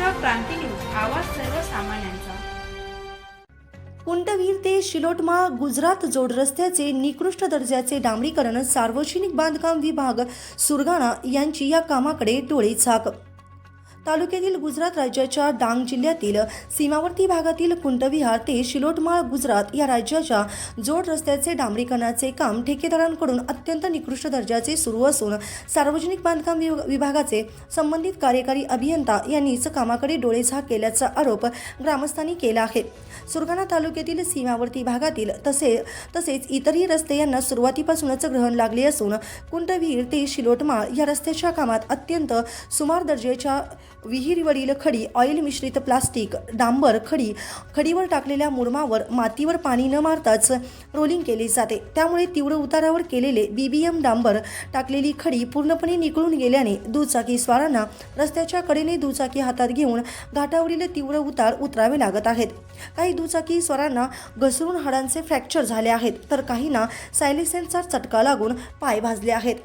Maharashtra Kranti news आवाज सर्वसामान्यांचा. कुंटवीर ते शिलोटमा गुजरात जोड रस्त्याचे निकृष्ट दर्जाचे डांबरीकरण सार्वजनिक बांधकाम विभाग सुरगाणा यांची या कामाकडे डोळे झाक तालुक्यातील गुजरात राज्याच्या डांग जिल्ह्यातील सीमावर्ती भागातील कुंटविहार ते शिलोटमाळ गुजरात या राज्याच्या जोड रस्त्याचे डांबरीकरणाचे काम ठेकेदारांकडून अत्यंत निकृष्ट दर्जाचे सुरू असून सार्वजनिक बांधकाम विभागाचे संबंधित कार्यकारी अभियंता यांनीच कामाकडे डोळेझाक केल्याचा आरोप ग्रामस्थांनी केला आहे. सुरगाणा तालुक्यातील सीमावर्ती भागातील तसे तसेच इतरही रस्ते यांना सुरुवातीपासूनच ग्रहण लागले असून कुंटविहीर ते शिलोटमाळ या रस्त्याच्या कामात अत्यंत सुमार दर्जाच्या विहिरीवरील खडी ऑइल मिश्रित प्लास्टिक डांबर खडी खडीवर टाकलेल्या मुरमावर मातीवर पाणी न मारताच रोलिंग केले जाते. त्यामुळे तीव्र उतारावर केलेले बीबीएम डांबर टाकलेली खडी पूर्णपणे निकळून गेल्याने दुचाकी स्वारांना रस्त्याच्या कडेने दुचाकी हातात घेऊन घाटावरील तीव्र उतार उतरावे लागत आहेत. काही दुचाकी स्वारांना घसरून हाडांचे फ्रॅक्चर झाले आहेत तर काहींना सायलिसेंटचा चटका लागून पाय भाजले आहेत.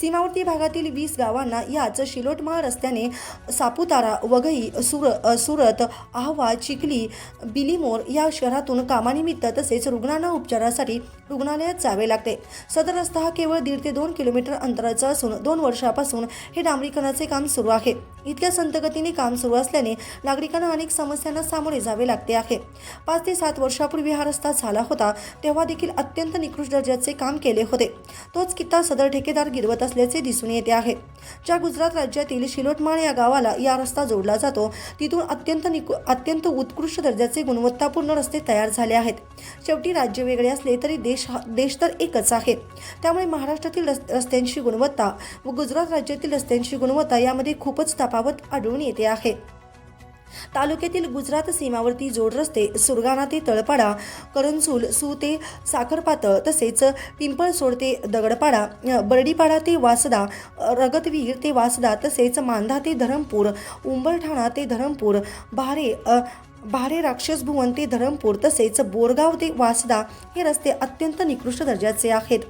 सीमावर्ती भागातील वीस गावांना याच शिलोटमाळ रस्त्याने सापुतारा वघई सुर सुरत आहवा चिखली बिलीमोर या शहरातून कामानिमित्त तसेच रुग्णांना उपचारासाठी रुग्णालयात जावे लागते. सदर रस्ता हा केवळ दीड ते दोन किलोमीटर अंतराचा असून दोन वर्षापासून हे डांबरीकरणाचे काम सुरू आहे. इतक्या संतगतीने काम सुरू असल्याने नागरिकांना अनेक समस्यांना सामोरे जावे लागते आहे. पाच ते सात वर्षापूर्वी हा रस्ता झाला होता तेव्हा देखील अत्यंत निकृष्ट दर्जाचे काम केले होते. तोच कित्ता सदर ठेकेदार गिरवत असल्याचे दिसून येते आहे. ज्या गुजरात राज्यातील शिलोटमाळ या गावाला या रस्ता जोडला जातो तिथून अत्यंत निकु अत्यंत उत्कृष्ट दर्जाचे गुणवत्तापूर्ण रस्ते तयार झाले आहेत. शेवटी राज्य वेगळे असले तरी देश हा देश तर एकच आहे. त्यामुळे महाराष्ट्रातील रस्त्यांची गुणवत्ता व गुजरात राज्यातील रस्त्यांची गुणवत्ता यामध्ये खूपच तफावत आढळून येते आहे. तालुक्यातील गुजरात सीमावर्ती जोड रस्ते सुरगाणा ते तळपाडा करंजूल सू ते साखरपातळ तसेच पिंपळसोड ते दगडपाडा बर्डीपाडा ते वासदा रगतवीर ते वासदा तसेच मांधा ते धरमपूर उंबरठाणा ते धरमपूर भारे भारे राक्षस भुवन ते धरमपूर तसेच बोरगाव ते वासदा हे रस्ते अत्यंत निकृष्ट दर्जाचे आहेत.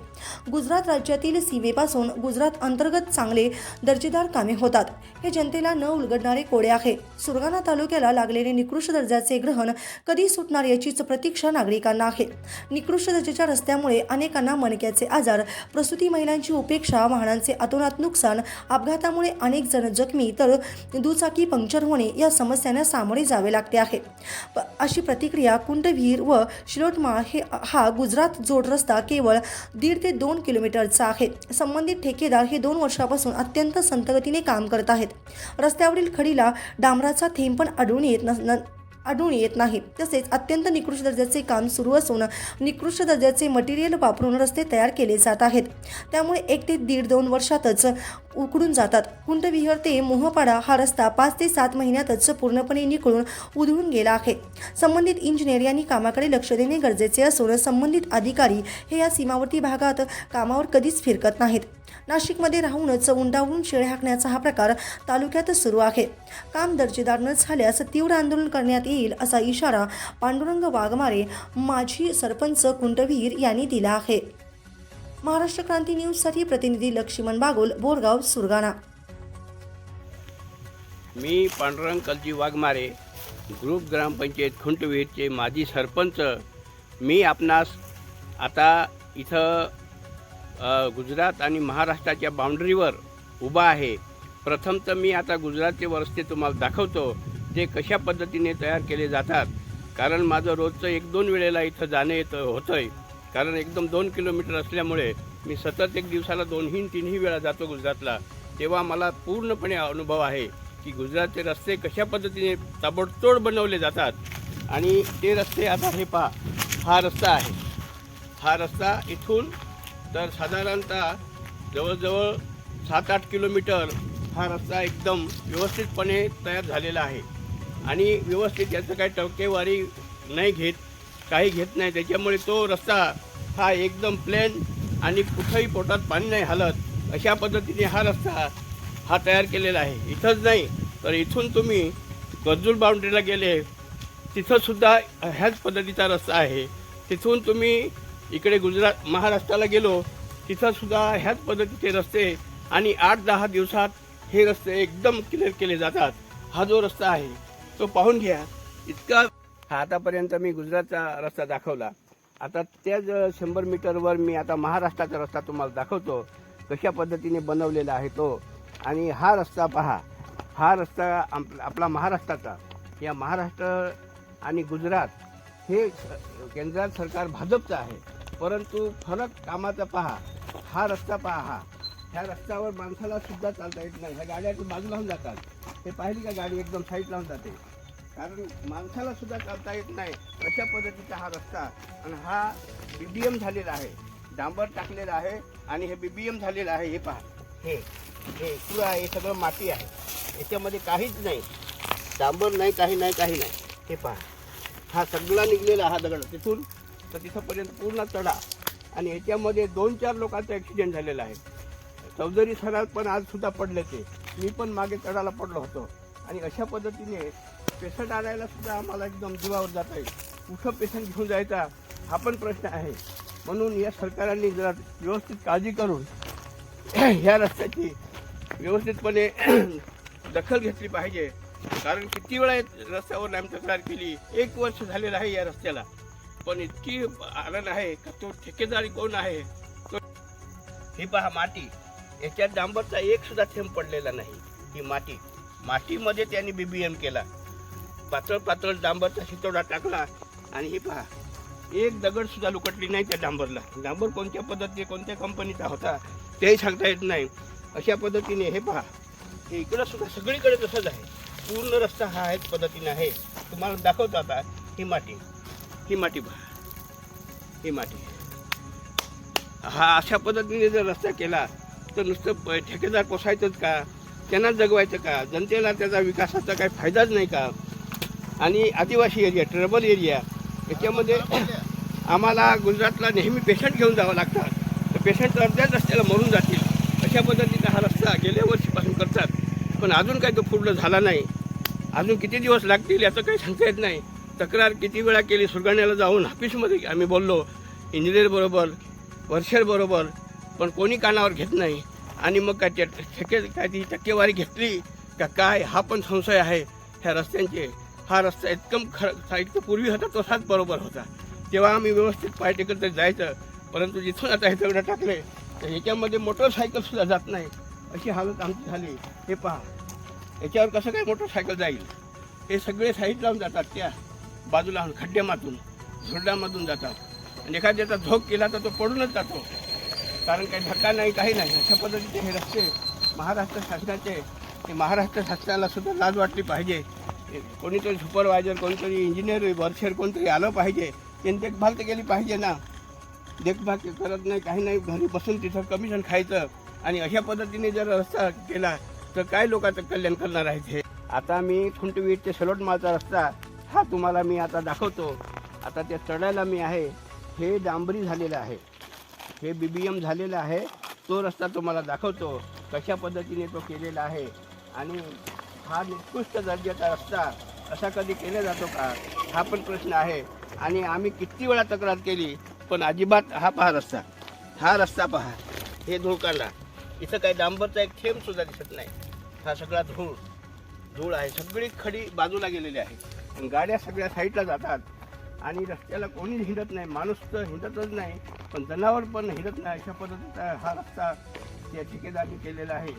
गुजरात राज्यातील सीमेपासून गुजरात अंतर्गत चांगले दर्जेदार कामे होतात. हे जनतेला न उलगडणारे कोडे आहे. सुरगाणा तालुक्याला लागलेले निकृष्ट दर्जाचे ग्रहण कधी सुटणार याचीच प्रतीक्षा नागरिकांना आहे. निकृष्ट दर्जाच्या रस्त्यामुळे अनेकांना मणक्याचे आजार प्रसूती महिलांची उपेक्षा वाहनांचे अतोनात नुकसान अपघातामुळे अनेक जण जखमी तर दुचाकी पंक्चर होणे या समस्यांना सामोरे जावे लागते आहे. अशी प्रतिक्रिया कुंटविहीर व शिलोटमाळ हे हा गुजरात जोड रस्ता केवळ दीड ते दोन किलोमीटरचा आहे. संबंधित ठेकेदार हे दोन वर्षापासून अत्यंत संतगतीने काम करत आहेत. रस्त्यावरील खडीला डांबराचा थेंब पण आढळून येत न- आढळून येत नाही तसेच अत्यंत निकृष्ट दर्जाचे काम सुरू असून निकृष्ट दर्जाचे मटेरियल वापरून रस्ते तयार केले जात आहेत. त्यामुळे एक ते दीड दोन वर्षातच उकडून जातात. कुंटविहर ते मोहपाडा हा रस्ता पाच ते सात महिन्यातच पूर्णपणे निकळून उधळून गेला आहे. संबंधित इंजिनियर यांनी कामाकडे लक्ष देणे गरजेचे असून संबंधित अधिकारी हे या सीमावर्ती भागात कामावर कधीच फिरकत नाहीत. नाशिकमध्ये राहूनच उंडावून शेळ हाकण्याचा हा प्रकार तालुक्यात सुरू आहे. काम दर्जेदार न झाल्यास तीव्र आंदोलन करण्यात येईल असा इशारा पांडुरंग वाघमारे माजी सरपंच कुंटवीर यांनी दिला आहे. महाराष्ट्र क्रांती न्यूजसाठी प्रतिनिधी लक्ष्मण बागोल बोरगाव सुरगाणा. मी पांडुरंग कलजी वाघमारे ग्रुप ग्रामपंचायत खुंटवीरचे माजी सरपंच. मी आपणास आता इथं गुजरात आणि महाराष्ट्राच्या बाउंड्रीवर उभा आहे. प्रथम तर मी आता गुजरातचे रस्ते तुम्हाला दाखवतो ते कशा पद्धतीने तयार केले जातात. कारण माझं रोजचं एक दोन वेळेला इथं जाणं येतं होतं आहे कारण एकदम दोन किलोमीटर असल्यामुळे मी सतत एक दिवसाला दोनही तीनही वेळा जातो गुजरातला. तेव्हा मला पूर्णपणे अनुभव आहे की गुजरातचे रस्ते कशा पद्धतीने ताबडतोड बनवले जातात. आणि ते रस्ते आता हे पहा हा रस्ता आहे. हा रस्ता इथून तर साधारणतः जवळजवळ सात आठ किलोमीटर हा रस्ता एकदम व्यवस्थितपणे तयार झालेला आहे. आणि व्यवस्थित याचं काही टक्केवारी नाही घेत काही घेत नाही. त्याच्यामुळे तो रस्ता हा एकदम प्लेन आणि कुठंही पोटात पाणी नाही हलत अशा पद्धतीने हा रस्ता हा तयार केलेला आहे. इथंच नाही तर इथून तुम्ही गजूर बाउंड्रीला गेले तिथंसुद्धा ह्याच पद्धतीचा रस्ता आहे. तिथून तुम्ही इकडे गुजरात महाराष्ट्राला गेलो तिथंसुद्धा ह्याच पद्धतीचे रस्ते आणि आठ दहा दिवसात हे रस्ते एकदम क्लिअर केले जातात. हा जो रस्ता आहे तो पाहून घ्या. इतका हा आतापर्यंत मी गुजरातचा रस्ता दाखवला. आता त्याच शंभर मीटरवर मी आता महाराष्ट्राचा रस्ता तुम्हाला दाखवतो कशा पद्धतीने बनवलेला आहे तो. आणि हा रस्ता पहा हा रस्ता आप- आपला महाराष्ट्राचा. या महाराष्ट्र आणि गुजरात हे केंद्रात सरकार भाजपचं आहे. परंतु फरक कामाचा पहा. हा रस्ता पहा. हा ह्या रस्त्यावर माणसाला सुद्धा चालता येत नाही. ह्या गाड्या बाजू बाजूला होऊन जातात. हे पाहिली का गाडी एकदम साईड लावून जाते? कारण माणसाला सुद्धा चालता येत नाही अशा पद्धतीचा हा रस्ता. आणि हा बी बी एम झालेला आहे. डांबर टाकलेला आहे आणि हे बी बी एम झालेलं आहे. हे पहा. हे हे पुरा हे सगळं माती आहे. याच्यामध्ये काहीच नाही. डांबर नाही काही नाही काही नाही. हे पहा. हा सगळा निघलेला हा दगड. तिथून तर तिथंपर्यंत पूर्ण चढा. आणि याच्यामध्ये दोन चार लोकांचा ॲक्सिडेंट झालेला आहे. चौधरी सरात पण आज सुद्धा पडले ते. मी पण मागे चढायला पडलो होतो. आणि अशा पद्धतीने पेशंट आणायला सुद्धा आम्हाला एकदम जीवावर जात आहे. कुठं पेशंट घेऊन जायचा हा पण प्रश्न आहे. म्हणून या सरकारांनी जरा व्यवस्थित काळजी करून ह्या रस्त्याची व्यवस्थितपणे दखल घेतली पाहिजे. कारण किती वेळा रस्त्यावर आम्ही तक्रार केली. एक वर्ष झालेलं आहे या रस्त्याला. पण इतकी आनंद आहे का तो ठेकेदारी कोण आहे? तो ही पहा माती. याच्यात डांबरचा एक सुद्धा थेंब पडलेला नाही. ही माती. मातीमध्ये त्यांनी बीबीएम केला. पातळ पातळ डांबरचा शितोडा टाकला आणि ही पहा. एक दगड सुद्धा लुकटली नाही त्या डांबरला. डांबर कोणत्या पद्धतीने कोणत्या कंपनीचा होता तेही सांगता येत नाही. अशा पद्धतीने हे पहा. हे इकडं सुद्धा सगळीकडे तसंच आहे. पूर्ण रस्ता हा ह्याच पद्धतीने आहे. तुम्हाला दाखवतो आता ही माती. ही माती पहा ही माती हा अशा पद्धतीने जर रस्ता केला तर नुसतं प- ठेकेदार पोसायचंच का? त्यांना जगवायचं का? जनतेला त्याचा विकासाचा काही फायदाच नाही का? आणि आदिवासी एरिया ट्रबल एरिया याच्यामध्ये आम्हाला गुजरातला नेहमी पेशंट घेऊन जावं लागतात तर पेशंट अर्ध्याच रस्त्याला मरून जातील. अशा पद्धतीचा हा रस्ता गेल्या वर्षीपासून करतात. पण अजून काही तो पूर्ण झाला नाही. अजून किती दिवस लागतील याचं काही सांगता येत नाही. तक्रार किती वेळा केली? सुरगाण्याला जाऊन ऑफिसमध्ये आम्ही बोललो इंजिनियरबरोबर वर्षरबरोबर पण कोणी कानावर घेत नाही. आणि मग काय त्या ठेके काय ती टक्केवारी घेतली का काय? हा पण संशय आहे. ह्या रस्त्यांचे हा रस्ता एकदम खर इतकं पूर्वी होता तसाच बरोबर होता. तेव्हा आम्ही व्यवस्थित पाय टेकत तरी जायचं. परंतु जिथून आता हे दगडं टाकले तर ह्याच्यामध्ये मोटरसायकलसुद्धा जात नाही. अशी हालत आमची झाली. हे पहा. याच्यावर कसं काय मोटरसायकल जाईल? हे सगळे साईड लावून जातात त्या. बाजूला खड्ड्यामातून झुरडामधून जातात. आणि एखाद्याचा झोक केला तर तो पडूनच जातो. कारण काही धक्का नाही काही नाही. अशा पद्धतीचे हे रस्ते महाराष्ट्र शासनाचे हे महाराष्ट्र शासनाला सुद्धा लाज वाटली पाहिजे. कोणीतरी सुपरवायझर कोणीतरी इंजिनियर वर्षर कोणतरी आलं पाहिजे. त्यांनी देखभाल तर केली पाहिजे ना. देखभाल करत नाही काही नाही. घरी बसून तिथं कमिशन खायचं. आणि अशा पद्धतीने जर रस्ता केला तर काय लोकांचं कल्याण करणार आहे हे आता मी खुंटवीट ते सलोटमाळचा रस्ता हा तुम्हाला मी आता दाखवतो. आता त्या चढायला मी आहे. हे डांबरी झालेलं आहे. हे बी बी एम झालेलं आहे. तो रस्ता तुम्हाला दाखवतो. कशा पद्धतीने तो केलेला आहे. आणि हा निकृष्ट दर्जाचा रस्ता असा कधी केला जातो का? हा पण प्रश्न आहे. आणि आम्ही किती वेळा तक्रार केली पण अजिबात हा पहा रस्ता. हा रस्ता पहा. हे धूळ इथं काही डांबरचा एक थेंबसुद्धा दिसत नाही. हा सगळा धूळ. धूळ आहे. सगळी खडी बाजूला गेलेली आहे. गाड्या सगळ्या साईडला जातात. आणि रस्त्याला कोणीच हिंडत नाही माणूस तर हिंडतच नाही पण जनावर पण हिंडत नाही. अशा पद्धतीचा हा रस्ता या ठेकेदारने केलेला आहे.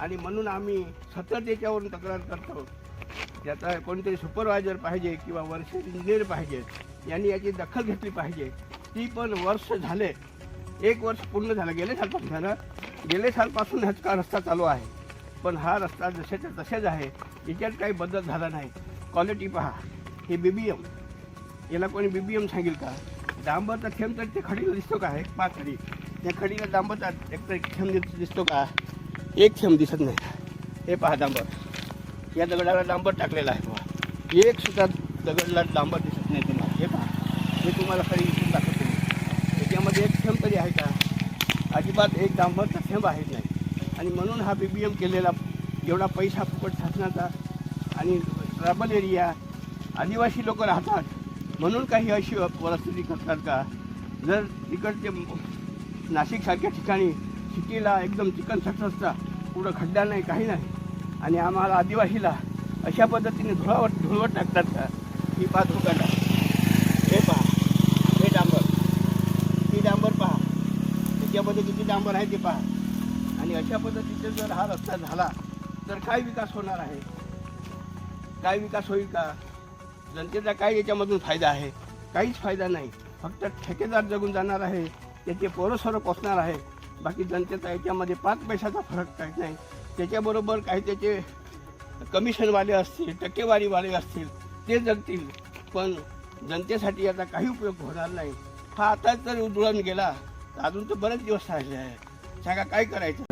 आणि म्हणून आम्ही सतत याच्यावरून तक्रार करतो. त्याचा कोणीतरी सुपरवायझर पाहिजे किंवा वर्ष इंजिनियर पाहिजेत यांनी याची दखल घेतली पाहिजे. ती पण वर्ष झाले. एक वर्ष पूर्ण झालं. गेले सालपासून झालं. गेले सालपासून ह्याच का रस्ता चालू आहे. पण हा रस्ता जशाच्या तसेच आहे. याच्यात काही बदल झाला नाही. क्वालिटी पहा. हे बी बी एम याला कोणी बी बी एम सांगेल का? डांबरचा थेंब तर ते खडीला दिसतो का? एक पाच खडी त्या खडीला डांबरचा एक तर थेंब दिस- दिसतो का? एक थेंब दिसत नाही. हे पहा डांबर या दगडाला डांबर टाकलेला आहे पहा एक सुद्धा दगडला डांबर दिसत नाही तुम्हाला. हे पहा. हे तुम्हाला खरी इथून दाखवतो. त्याच्यामध्ये एक थेंब तरी आहे का? अजिबात एक डांबरचा थेंब आहेच नाही. आणि म्हणून हा बी बी एम केलेला एवढा पैसा फुकट शासनाचा आणि ट्रॅबल एरिया आदिवासी लोक राहतात. म्हणून काही अशी परिस्थिती करतात का? जर तिकडचे नाशिकसारख्या ठिकाणी सिटीला एकदम चिकन सक्ससचा पुढं खड्डा नाही काही नाही आणि आम्हाला आदिवासीला अशा पद्धतीने धुळावर धुळवट टाकतात का? ही पहा हो दुकानं हे पहा. हे डांबर. ही डांबर पहा. त्याच्यामध्ये किती डांबर आहे ते पहा. आणि अशा पद्धतीचे जर हा रस्ता झाला तर काय विकास होणार आहे? काय विकास होईल का? जनतेचा काय याच्यामधून फायदा आहे? काहीच फायदा नाही. फक्त ठेकेदार जगून जाणार आहे. त्याचे पोरं पोचणार आहे. बाकी जनतेचा याच्यामध्ये पाच पैशाचा फरक काहीच नाही. त्याच्याबरोबर काही त्याचे कमिशनवाले असतील टक्केवारीवाले असतील ते जगतील. पण जनतेसाठी याचा काही उपयोग होणार नाही. हा आताच जर उधळून गेला तर अजून तर बरेच दिवस राहिले आहे सांगा काय करायचं?